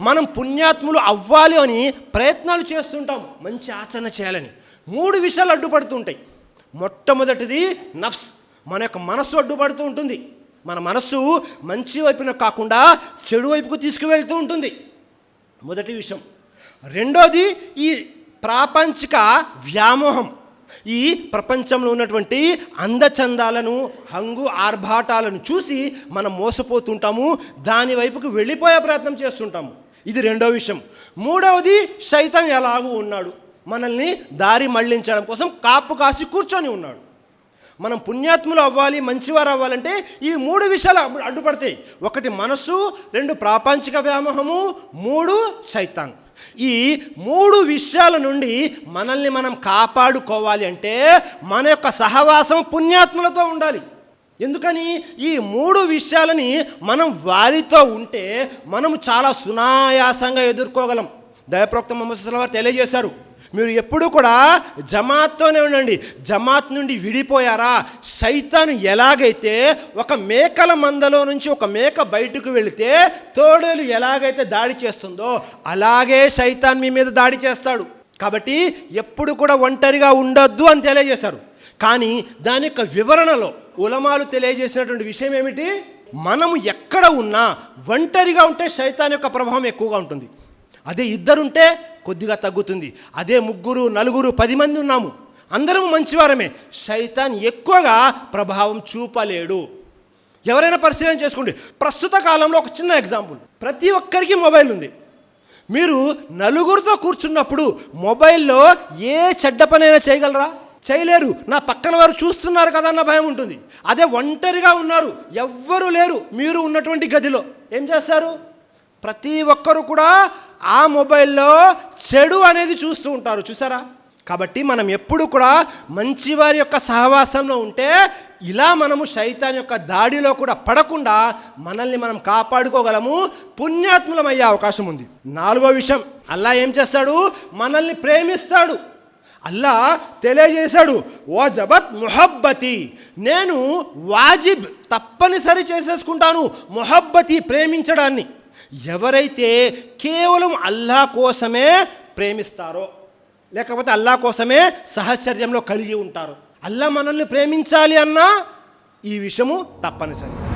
మనం పుణ్యాత్ములు అవ్వాలి అని ప్రయత్నాలు చేస్తుంటాం. మంచి ఆచరణ చేయాలని. మూడు విషయాలు అడ్డుపడుతుంటాయి. మొట్టమొదటిది నఫ్స్. మన యొక్క మనస్సు అడ్డుపడుతూ ఉంటుంది. మన మనస్సు మంచి వైపున కాకుండా చెడు వైపుకు తీసుకువెళ్తూ ఉంటుంది. మొదటి విషయం. రెండోది ఈ ప్రాపంచిక వ్యామోహం. ఈ ప్రపంచంలో ఉన్నటువంటి అందచందాలను హంగు ఆర్భాటాలను చూసి మనం మోసపోతుంటాము దాని వైపుకు వెళ్ళిపోయే ప్రయత్నం చేస్తుంటాము. ఇది రెండో విషయం. మూడవది సైతం ఎలాగూ ఉన్నాడు. మనల్ని దారి మళ్ళించడం కోసం కాపు కాసి కూర్చొని ఉన్నాడు. మనం పుణ్యాత్ములు అవ్వాలి మంచివారు అవ్వాలంటే ఈ మూడు విషయాలు అడ్డుపడతాయి. ఒకటి మనస్సు రెండు ప్రాపంచిక వ్యామోహము మూడు సైతాన్ ఈ మూడు విషయాల నుండి మనల్ని మనం కాపాడుకోవాలి అంటే మన యొక్క సహవాసం పుణ్యాత్ములతో ఉండాలి. ఎందుకని? ఈ మూడు విషయాలని మనం వారితో ఉంటే మనం చాలా సునాయాసంగా ఎదుర్కోగలం. దయప్రోక్త మొహమ్మద్ వారు తెలియజేశారు. మీరు ఎప్పుడు కూడా జమాత్తోనే ఉండండి. జమాత్ నుండి విడిపోయారా? సైతాను ఎలాగైతే ఒక మేకల మందలో నుంచి ఒక మేక బయటకు వెళితే తోడేలు ఎలాగైతే దాడి చేస్తుందో అలాగే సైతాన్ మీ మీద దాడి చేస్తాడు. కాబట్టి ఎప్పుడు కూడా ఒంటరిగా ఉండొద్దు అని తెలియజేశారు. కానీ దాని యొక్క వివరణలో ఉలమాలు తెలియజేసినటువంటి విషయం ఏమిటి? మనము ఎక్కడ ఉన్నా ఒంటరిగా ఉంటే శైతాన్ యొక్క ప్రభావం ఎక్కువగా ఉంటుంది. అదే ఇద్దరుంటే కొద్దిగా తగ్గుతుంది. అదే ముగ్గురు నలుగురు పది మంది ఉన్నాము. అందరం మంచివారమే. శైతాన్ ఎక్కువగా ప్రభావం చూపలేడు. ఎవరైనా పరిశీలన చేసుకోండి ప్రస్తుత కాలంలో ఒక చిన్న ఎగ్జాంపుల్. ప్రతి ఒక్కరికి మొబైల్ ఉంది. మీరు నలుగురితో కూర్చున్నప్పుడు మొబైల్లో ఏ చెడ్డ పనైనా చేయగలరా? చేయలేరు. నా పక్కన వారు చూస్తున్నారు కదా అన్న భయం ఉంటుంది. అదే ఒంటరిగా ఉన్నారు. ఎవ్వరూ లేరు. మీరు ఉన్నటువంటి గదిలో. ఏం చేస్తారు? ప్రతి ఒక్కరు కూడా ఆ మొబైల్లో చెడు అనేది చూస్తూ ఉంటారు. చూసారా? కాబట్టి మనం ఎప్పుడు కూడా మంచివారి యొక్క సహవాసంలో ఉంటే ఇలా మనము శైతాన్ యొక్క దాడిలో కూడా పడకుండా మనల్ని మనం కాపాడుకోగలము. పుణ్యాత్ములమయ్యే అవకాశం ఉంది. నాలుగో విషయం అల్లా ఏం చేస్తాడు? మనల్ని ప్రేమిస్తాడు. అల్లా తెలియజేశాడు ఓ జబత్ మొహబ్బతి. నేను వాజిబ్ తప్పనిసరి చేసేసుకుంటాను మొహబ్బతి ప్రేమించడాన్ని. ఎవరైతే కేవలం అల్లా కోసమే ప్రేమిస్తారో లేకపోతే అల్లా కోసమే సహచర్యంలో కలిగి ఉంటారు అల్లా మనల్ని ప్రేమించాలి అన్నా ఈ విషయము తప్పనిసరి.